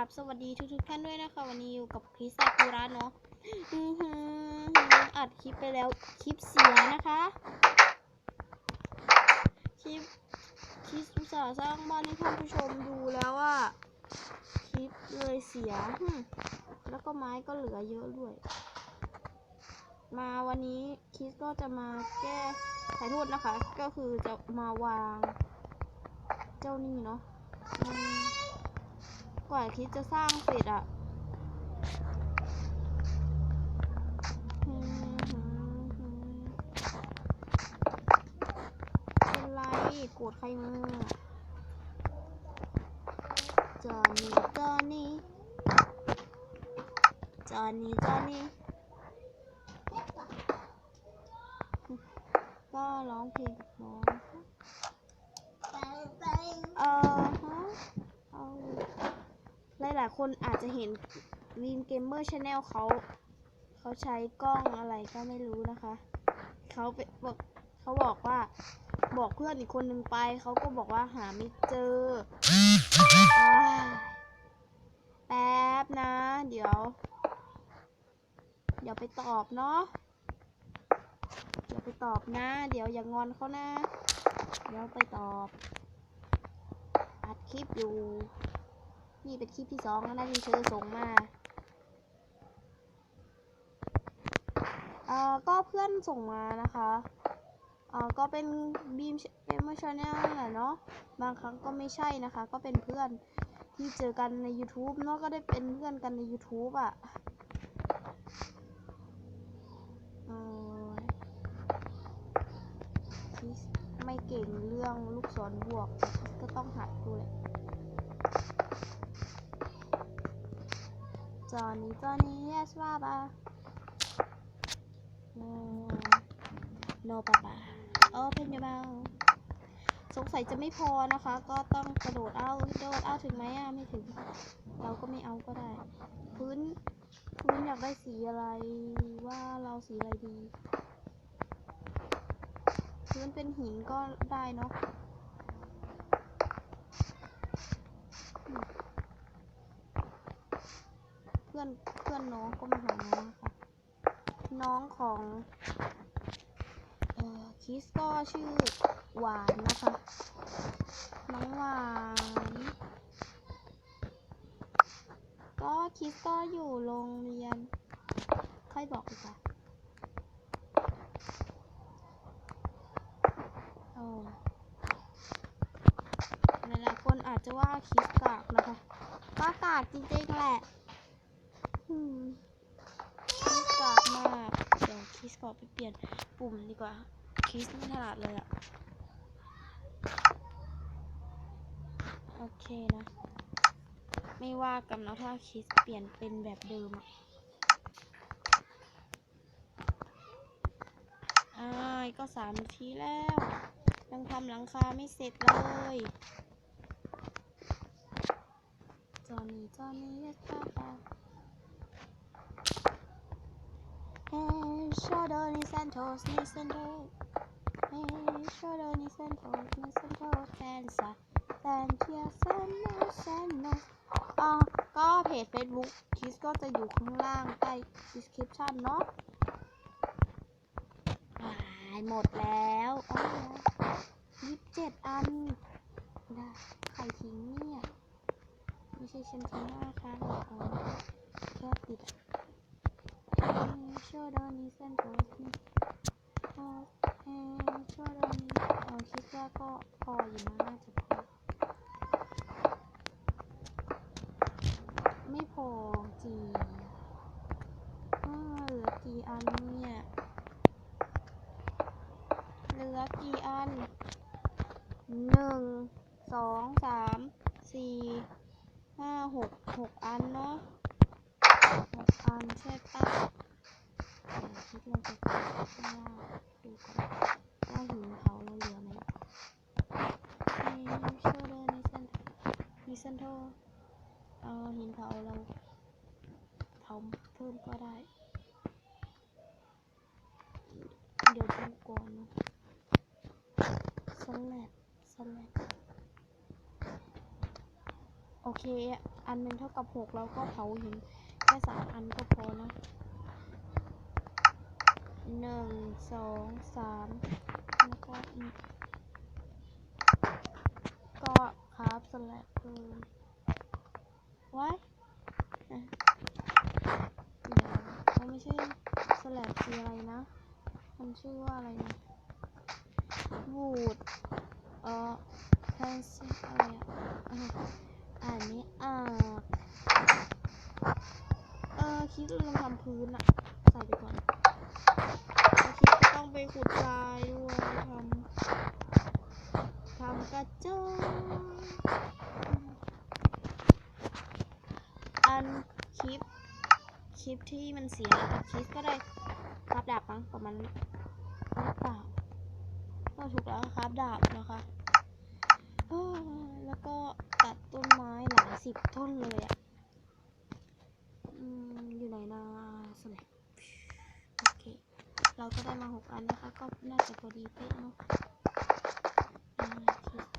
ครับสวัสดีทุกๆท่านด้วยนะคะ วันนี้อยู่กับคริสซากุระเนาะอัดคลิปไปแล้วคลิปเสียนะคะ คลิปคลิปอุตส่าห์สร้างบ้านให้ท่านผู้ชมดูแล้วว่าคลิปเลยเสียแล้วก็ไม้ก็เหลือเยอะด้วย มาวันนี้คริสก็จะมาแก้ถ่ายโทษนะคะ ก็คือจะมาวาง เจ้านี่เนาะ กว่าคริสจะสร้างเสร็จอะเป็นไรโกรธใครมาจอนี่จอนี่จอนี่จอนี่ก็ร้องเพลงกับน้องนะคะเออฮะเอาหลายคนอาจจะเห็นวีมเกมเมอร์ชาแนลเขาเขาใช้กล้องอะไรก็ไม่รู้นะคะเขาไปบอกเขาบอกว่าบอกเพื่อนอีกคนหนึ่งไปเขาก็บอกว่าหาไม่เจออ้แป๊บนะ เดี๋ยว เดี๋ยวไปตอบเนาะเดี๋ยวไปตอบนะ เดี๋ยวอย่างอนเขานะ เดี๋ยวไปตอบ อัดคลิปอยู่ นี่เป็นคลิปที่สองแล้วนะที่เธอส่งมาเอ่อก็เพื่อนส่งมานะคะเอ่อก็เป็นบีมเอมชาแนลแหละเนาะบางครั้งก็ไม่ใช่นะคะ ก็เป็นเพื่อนที่เจอกันใน YouTube เนาะก็ได้เป็นเพื่อนกันใน YouTube อะ่ะไม่เก่งเรื่องลูกศรบวกก็ต้องหัดดูแหละ Johnny Johnny yes Baba no no Papa open your mouth สงสัยจะไม่พอนะคะ ก็ต้องกระโดดเอาโดดเอาถึงไหมอะไม่ถึง เราก็ไม่เอาก็ได้ พื้นพื้นอยากได้สีอะไรว่าเราสีอะไรดี พื้นเป็นหินก็ได้เนาะ พื่อนเพื่อนน้องก็มาหาน้องค่ะน้องของเอ่อคิสก็ชื่อหวานนะคะน้องหวานก็คิสก็อยู่โรงเรียน ค่อยบอกดีกว่าโอ้หลายๆคนอาจจะว่าคิสกากนะคะก็กากจริงๆแหละ กากมากเดี๋ยวคิสขอไปเปลี่ยนปุ่มดีกว่า คิสไม่ถนัดเลยอะโอเคนะ ไม่ว่ากันนะถ้าคิสเปลี่ยนเป็นแบบเดิมอะอ้ายก็สามนาทีแล้ว ยังทำหลังคาไม่เสร็จเลยจอนี่จอนี่เยสป้าป้า Hey, shadow ni santos ni santos. Hey, shadow ni santos ni santos. Sansa, Santia, Sanno, Sanno. อ่าก็เพจ Facebook คิสก็จะอยู่ข้างล่างใต้ description เนาะอ่ายหมดแล้วอ๋อยี่สิบเจ็ดอันได้ใครทิ้งเนี่ย ไม่ใช่ฉันทิ้งนะคะเอาแค่ติด ชอดอนี้เส้นโพสนี่เออเออชอดอนี้เออคิดว่าก็พออยู่นะน่าจะพอ ไม่พอจริงอ่าเหลือกี่อันเนี่ย เหลือกี่อันหนึ่งสองสามสี่ห้าหกหกอันเนาะหกอันใช่ปะ คิดเราจะข้างล่างดูก่อนว่าหินเขาเราเหลือไหมนี่ช่วยเดินในเส้นมีเส้นโทเอาหินเผาเราเผาเพิ่มก็ได้ เดี๋ยวดูก่อนนะสแลบสแลบโอเค อันหนึ่งเท่ากับหกเราก็เผาหินแค่สามอันก็พอนะ หนึ่งสองสามแล้วก็อีกก็ครับสลับเลยไว้เดี๋ยวมันไม่ใช่สลับคืออะไรนะ มันชื่อว่าอะไรนะวูดเอ่อแทนซิอะไรอะอะอ่านไม่ออกเออคิดลืมทำพื้นอะใส่ไปก่อนแล้วคิดก็ต้อง ไปขุดทรายด้วยทำทำกระจกอันคลิป คลิปที่มันเสียแต่คลิปก็ได้ครับดาบมั้งประมาณนั้หรือเปล่าก็ถูกแล้วครับดาบนะคะแล้วก็ตัดต้นไม้หลายสิบต้นเลยอะอืม อยู่ไหนนะสลับโอเค เราก็ได้มาหกอันนะคะ ก็น่าจะพอดีเป๊ะเนาะ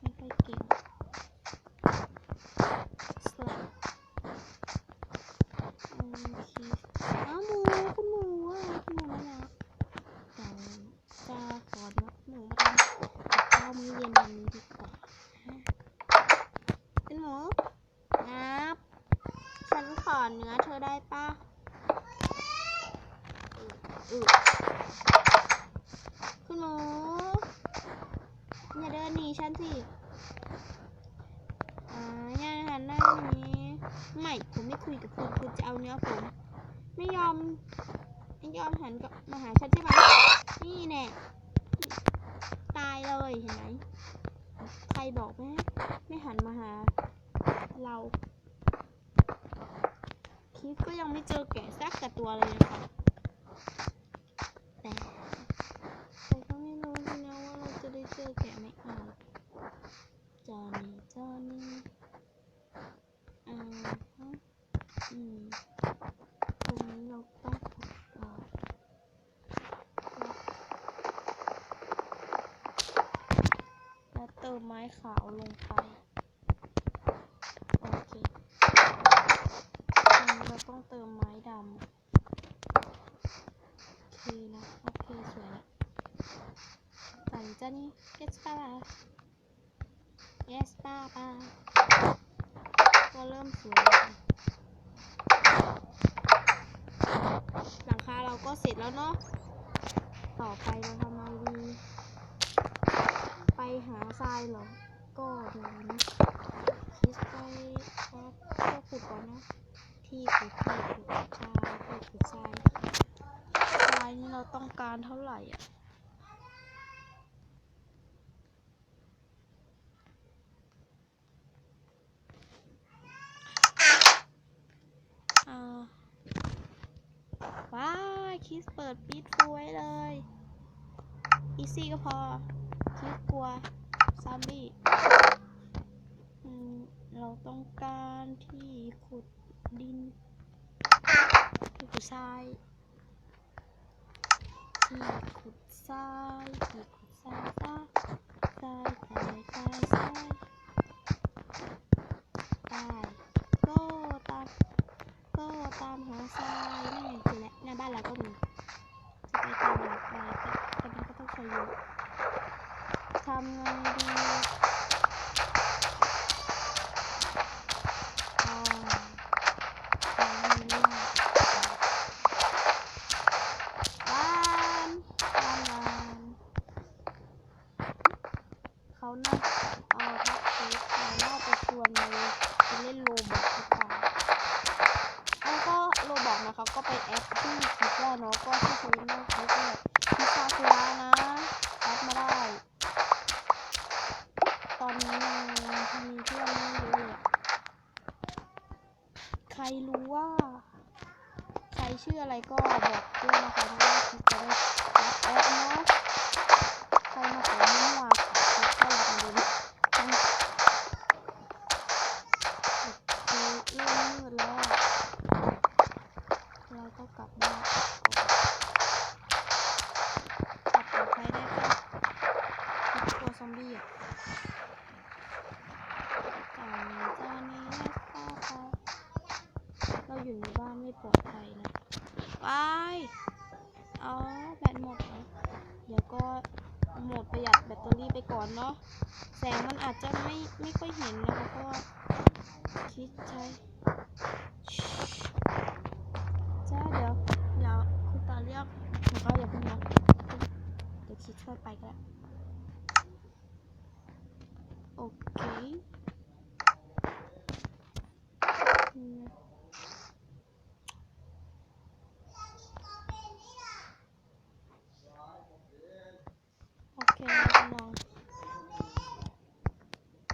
ไม่ค่อยเก่งสลับโอืมคิดอ้าวหมูคุณหมูอะคุณหมูน่ารักเดี๋ยวจะขอนับหมูมาทำกับข้าวมื้อเย็นวันนี้ดีกว่าเป็นหมูงับฉันขอเนื้อเธอได้ปะ คุณหมูอย่าเดินหนีฉันสิอ่าอย่าหันหน้าหนี้ไม่ผมไม่คุยกับคุณคุณจะเอาเนื้อผม ไม่ยอม ไม่ยอมหันกับมาหาฉันใช่ไหมนี่แน่ตายเลยเห็นไหมใครบอกไหมไม่หันมาหา เราคิดก็ยังไม่เจอแกะสักกับตัวเลยนะคะแต่แต่ก็ไม่รู้สินะว่า เราจะได้เจอแกะไหมอ่าจอนี่จอนี่อ่าฮะอืมตรงนี้เราต้องขุดก่อนแล้วเติมไม้ขาวลงไป โอเคเราต้องเติมไม้ดำ โอเคนะ โอเคสวยละ สั่งจ้านี่ yes ป้าป้า yes ป้าป้าก็เริ่มสวยแล้วค่ะหลังคาเราก็เสร็จแล้วเนาะ ต่อไปเราทำอะไรดี ไปหาทรายเหรอ ก็เดี๋ยวนี้คิดไปครับก็ขุดก่อนนะ ที่ขุดที่ขุดทรายขุดทรายทรายนี่เราต้องการเท่าไหร่อะ อ่าว้าย คิสเปิดปิดฟูไว้เลยอีซี่ก็พอคิสกลัวซอมบี้เราต้องการที่ขุดดินที่ขุดทรายที่ขุดทรายที่ขุดทราย เรื่องบ้านบ้านบ้านเขาน่าเอา ใครชื่ออะไรก็บอกด้วยนะคะเพราะว่าคิดจะได้รับแอปเนาะใครมาขอมั่ว อยู่ในบ้านไม่ปลอดภัยนะ ไป อ๋อ แบตหมดเหรอเดี๋ยวก็โหมดประหยัดแบตเตอรี่ไปก่อนเนาะ แสงมันอาจจะไม่ไม่ค่อยเห็นนะคะเพราะว่าคิดใช้จ้าเดี๋ยวเดี๋ยวคุณตาเรียกนะคะอย่าเพิ่งนะเดี๋ยวคิดช่วยไปก็ได้โอเคอืมโอเคนะน้อง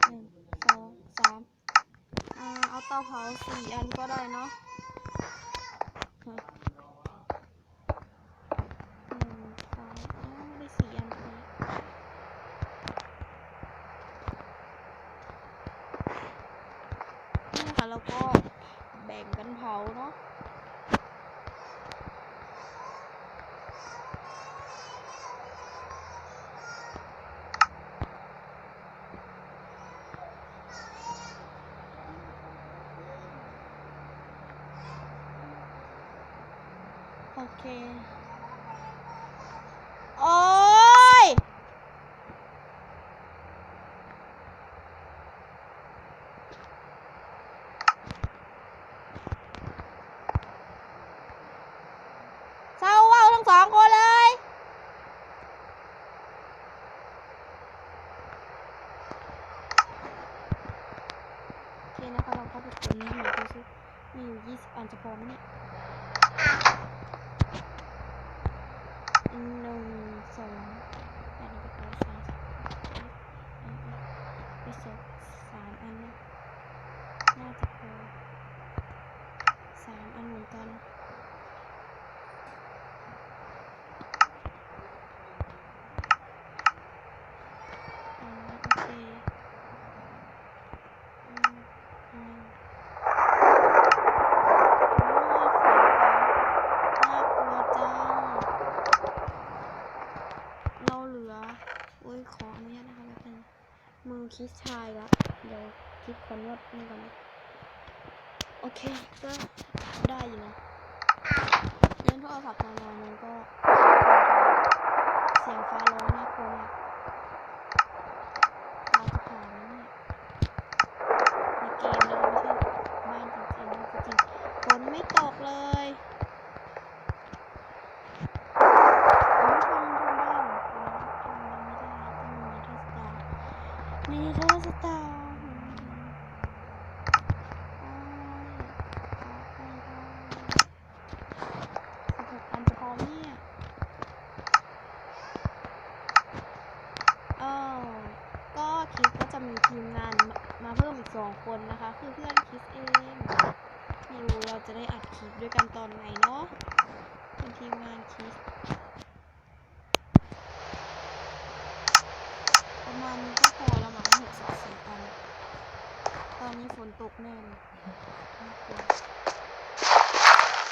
หนึ่งสองสามอ่า เอาเตา สี่อันก็ได้เนาะหนึ่งสองอ้าวได้สี่อันเลยนี่นะคะแล้วก็แบ่งกันเผาเนาะ โอเค โอ้ย เศร้าเว้าทั้งสองคนเลย โอเคนะคะเราก็ไปกดนี้หน่อยดูซิมีอยู่ยี่สิบอันจะพอไหมเนี่ย หนึ่งสองแปดหนึ่งสองสามไปสองสามอันนะน่าจะพอสามอันเหมือนกันอ่าโอเคอืมอืมโอ้ยสีฟ้าน่ากลัวจัง เราเหลือโอ้ยขออนุญาตนะคะแป๊บนึงมือ คิดชายละเดี๋ยวคิดคนวดนี่ก่อนโอเคก็ได้อยู่นะเล่นโทรศัพท์นานๆมันก็ เสียงฟ้าร้องน่ากลัวมากฟ้าจะผ่าไหมเนี่ยในเกมนะคะไม่ใช่บ้านจริงๆนะจริงๆฝนไม่ตกเลย ผมทำทำบ้านทำไม่ได้ต้องมีเทสตาร์มีเทสตาร์สิบหกอันจะพอไหมเนี่ยอ้าวก็คิดก็จะมีทีมงานมามาเพิ่มอีกสองคนนะคะ คือเพื่อนคิดเองไม่รู้เราจะได้อัดคลิปด้วยกันตอนไหนเนาะเป็นทีมงานคิด ประมาณนี้ก็พอแล้วมั้งหกสิบสี่อัน ตอนนี้ฝน ตกแน่เลยน่ากลัว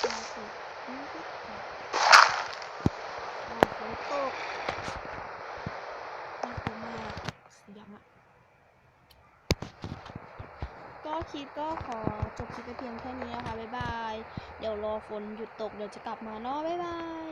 ฝนตกนี่ก็ตกโอ้ฝนตกน่ากลัวมากเสียงอะก็คลิปก็ขอจบคลิปไปเพียงแค่นี้นะคะ บ๊ายบาย เดี๋ยวรอฝนหยุดตกเดี๋ยวจะกลับมาเนาะ บ๊ายบาย